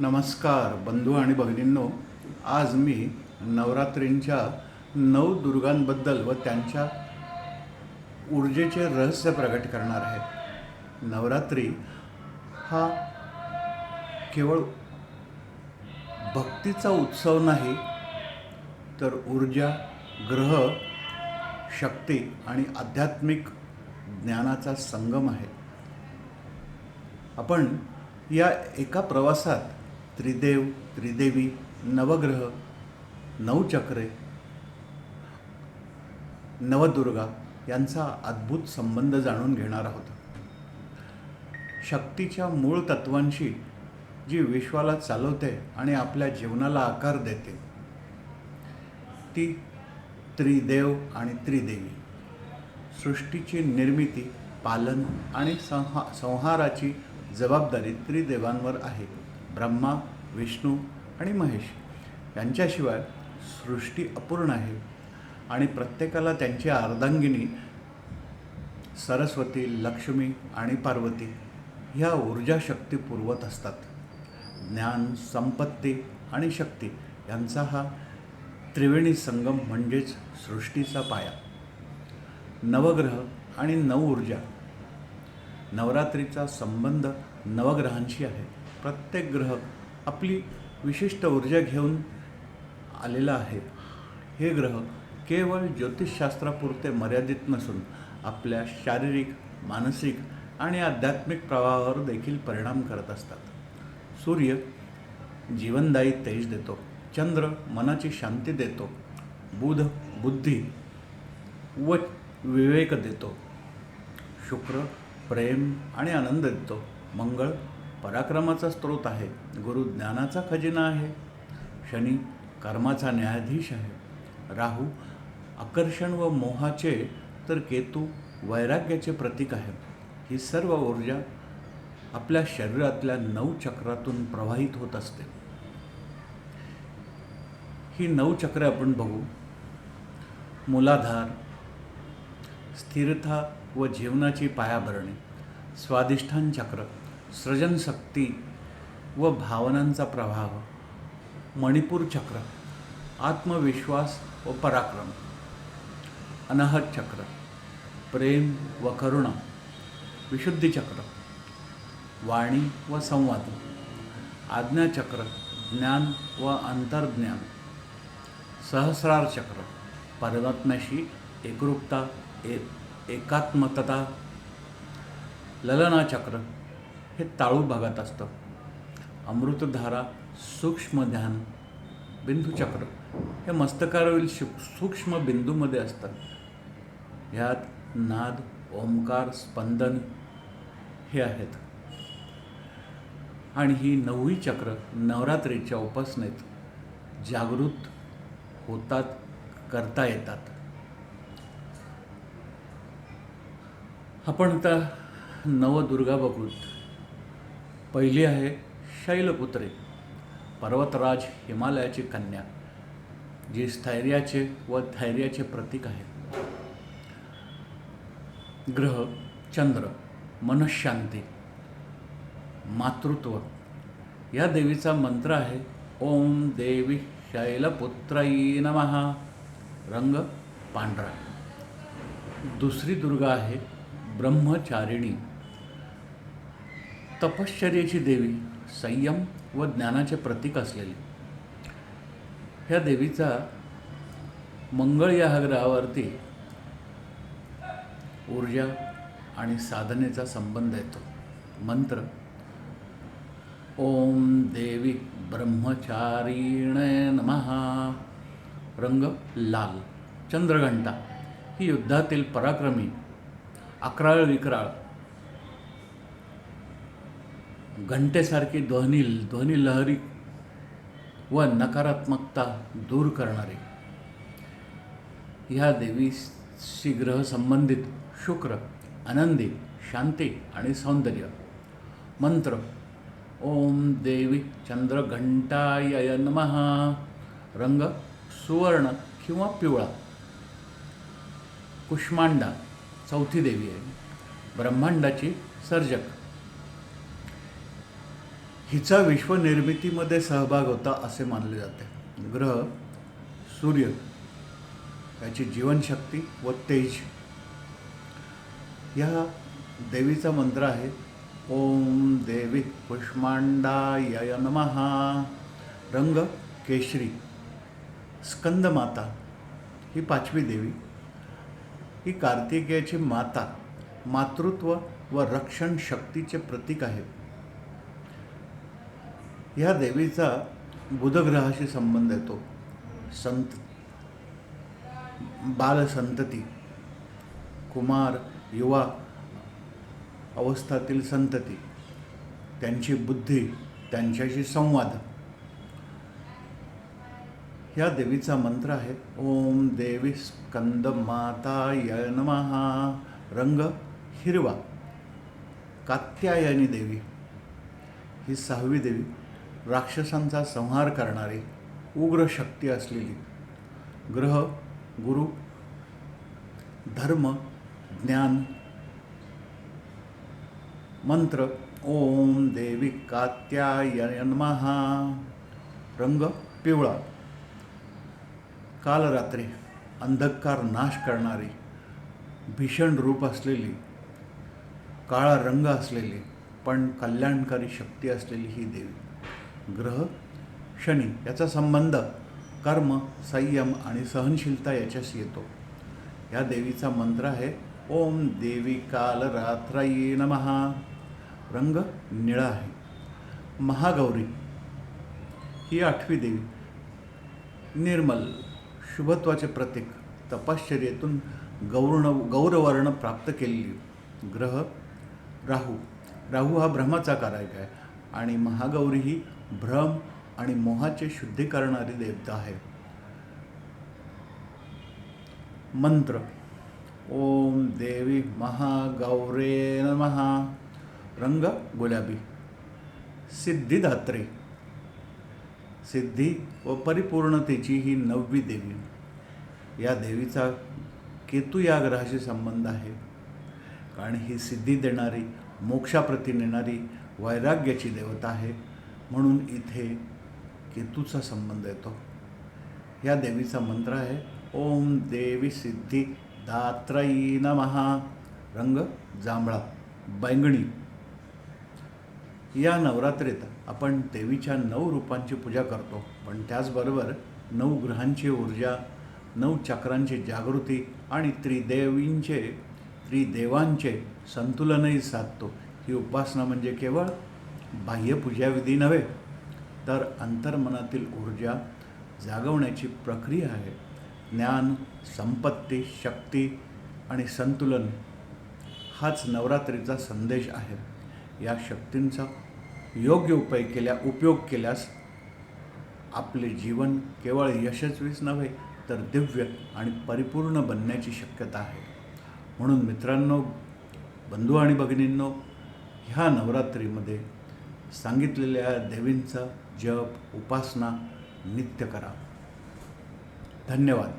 नमस्कार बंधू आणि भगिनींनो. आज मी नवरात्रींच्या नऊ दुर्गांबद्दल व त्यांच्या ऊर्जेचे रहस्य प्रकट करणार आहे. नवरात्री हा केवळ भक्तीचा उत्सव नाही तर ऊर्जा ग्रह शक्ती आणि आध्यात्मिक ज्ञानाचा संगम आहे. आपण या एका प्रवासात त्रिदेव त्रिदेवी नवग्रह नवचक्रे नवदुर्गा यांचा अद्भुत संबंध जाणून घेणार आहोत. शक्तीच्या मूळ तत्वांशी जी विश्वाला चालवते आणि आपल्या जीवनाला आकार देते ती त्रिदेव आणि त्रिदेवी. सृष्टीची निर्मिती पालन आणि संहा संहाराची जबाबदारी त्रिदेवांवर आहे. ब्रह्मा विष्णू आणि महेश यांच्याशिवाय सृष्टी अपूर्ण आहे. आणि प्रत्येकाला त्यांची अर्धांगिनी सरस्वती लक्ष्मी आणि पार्वती ह्या ऊर्जा शक्ती पुरवत असतात. ज्ञान संपत्ती आणि शक्ती यांचा हा त्रिवेणी संगम म्हणजेच सृष्टीचा पाया. नवग्रह आणि नवऊर्जा नवरात्रीचा संबंध नवग्रहांशी आहे. प्रत्येक ग्रह आपली विशिष्ट ऊर्जा घेऊन आलेला आहे. हे ग्रह केवळ ज्योतिषशास्त्रापुरते मर्यादित नसून आपल्या शारीरिक मानसिक आणि आध्यात्मिक प्रवाहावर देखील परिणाम करत असतात. सूर्य जीवनदायी तेज देतो. चंद्र मनाची शांती देतो. बुध बुद्धी व विवेक देतो. शुक्र प्रेम आणि आनंद देतो. मंगळ पराक्रमाचा स्रोत आहे. गुरु ज्ञानाचा खजिना आहे. शनी कर्माचा न्यायाधीश आहे. राहू आकर्षण व मोहाचे तर केतू वैराग्याचे प्रतीक आहे. ही सर्व ऊर्जा आपल्या शरीरातल्या नऊ चक्रातून प्रवाहित होत असते. ही नऊ चक्रे आपण बघू. मूलाधार स्थिरता व जीवनाची पायाभरणी स्वादिष्ठान चक्र. सृजनशक्ती व भावनांचा प्रभाव मणिपूर चक्र आत्मविश्वास व पराक्रम अनाहत चक्र प्रेम व करुणा विशुद्धी चक्र वाणी व संवाद आज्ञाचक्र ज्ञान व अंतर्ज्ञान सहस्रार चक्र परमात्म्याशी एकरूपता ए एकात्मतता ललनाचक्र हे ताळू भागात असतं. अमृतधारा सूक्ष्म ध्यान बिंदूचक्र हे मस्तकावरील शु सूक्ष्म बिंदूमध्ये असतात. ह्यात नाद ओंकार स्पंदन हे आहेत. आणि ही नववी चक्र नवरात्रीच्या उपासनेत जागृत होतात करता येतात. आपण आता नवदुर्गा बघूत. पहिली आहे शैलपुत्री पर्वतराज हिमालयाची कन्या जी स्थैर्याचे व धैर्याचे प्रतीक आहे. ग्रह चंद्र मनशांती मातृत्व. या देवीचा मंत्र आहे ओम देवी शैलपुत्रयी नमहा रंग पांढरा. दुसरी दुर्गा आहे ब्रह्मचारिणी. तपश्चर्याची देवी संयम व ज्ञानाचे प्रतीक असलेली. ह्या देवीचा मंगळ या ग्रहावरती ऊर्जा आणि साधनेचा संबंध येतो. मंत्र ओम देवी ब्रह्मचारीण नमहा रंग लाल चंद्रघंटा. ही युद्धातील पराक्रमी अकराळ विक्राळ घंटेसारखी ध्वनी ध्वनी लहरी व नकारात्मकता दूर करणारे. ह्या देवीशी ग्रह संबंधित शुक्र आनंदी शांती आणि सौंदर्य. मंत्र ओम देवी चंद्र घंटाय नमहा रंग सुवर्ण किंवा पिवळा. कुष्मांडा चौथी देवी आहे. ब्रह्मांडाची सर्जक. हिचा विश्वनिर्मितीमध्ये सहभाग होता असे मानले जाते. ग्रह सूर्य याची जीवनशक्ती व तेज. या देवीचा मंत्र आहे ओम देवी पुष्मांडाय नमहा रंग केशरी. स्कंदमाता ही पाचवी देवी. ही कार्तिकेयाची माता मातृत्व व रक्षण शक्तीचे प्रतीक आहे. ह्या देवीचा बुधग्रहाशी संबंध येतो. संत. बालसंतती कुमार युवा अवस्थातील संतती. त्यांची बुद्धी त्यांच्याशी संवाद. ह्या देवीचा मंत्र आहे ओम देवी स्कंद माता नमहा रंग हिरवा. कात्यायनी देवी. ही सहावी देवी. राक्षसांचा संहार करणारी उग्र शक्ती असलेली ग्रह गुरु धर्म ज्ञान मंत्र ओम देवी कात्याय नमहा रंग पिवळा काल रात्री अंधकार नाश करणारी भीषण रूप असलेली काळा रंग असलेली पण कल्याणकारी शक्ती असलेली ही देवी. ग्रह शनी याचा संबंध कर्म संयम आणि सहनशीलता याच्याशी येतो. या देवीचा मंत्र आहे ओम देवी काल रात्रयी नमहा रंग निळा आहे. महागौरी ही आठवी देवी. निर्मल शुभत्वाचे प्रतीक. तपश्चर्येतून गौरण गौरवर्ण प्राप्त केलेली ग्रह राहू. राहू हा ब्रह्माचा कारक आहे आणि महागौरी ही भ्रम आणि मोहाचे शुद्धी करणारी देवता आहे. मंत्र. ओम देवी महागौरे महा रंग गुलाबी. सिद्धिदात्री. सिद्धी व परिपूर्णतेची ही नववी देवी. या देवीचा केतू या ग्रहाशी संबंध आहे. कारण ही सिद्धी देणारी मोक्षाप्रती नेणारी वैराग्याची देवता आहे. म्हणून इथे केतूचा संबंध येतो. या देवीचा मंत्र आहे ओम देवी सिद्धी दात्रयी नमहा रंग जांभळा बैंगणी. या नवरात्रीत आपण देवीच्या नऊ रूपांची पूजा करतो पण त्याचबरोबर नऊ ग्रहांची ऊर्जा नऊ चक्रांची जागृती आणि त्रिदेवींचे त्रिदेवांचे संतुलनही साधतो. ही उपासना म्हणजे केवळ बाह्यपूजाविधी नव्हे तर अंतर्मनातील ऊर्जा जागवण्याची प्रक्रिया आहे. ज्ञान संपत्ती शक्ती आणि संतुलन हाच नवरात्रीचा संदेश आहे. या शक्तींचा योग्य उपाय केल्या उपयोग केल्यास आपले जीवन केवळ यशस्वीच नव्हे तर दिव्य आणि परिपूर्ण बनण्याची शक्यता आहे. म्हणून मित्रांनो बंधू आणि भगिनींनो ह्या नवरात्रीमध्ये सांगितलेल्या देवींचा जप उपासना नित्य करा. धन्यवाद.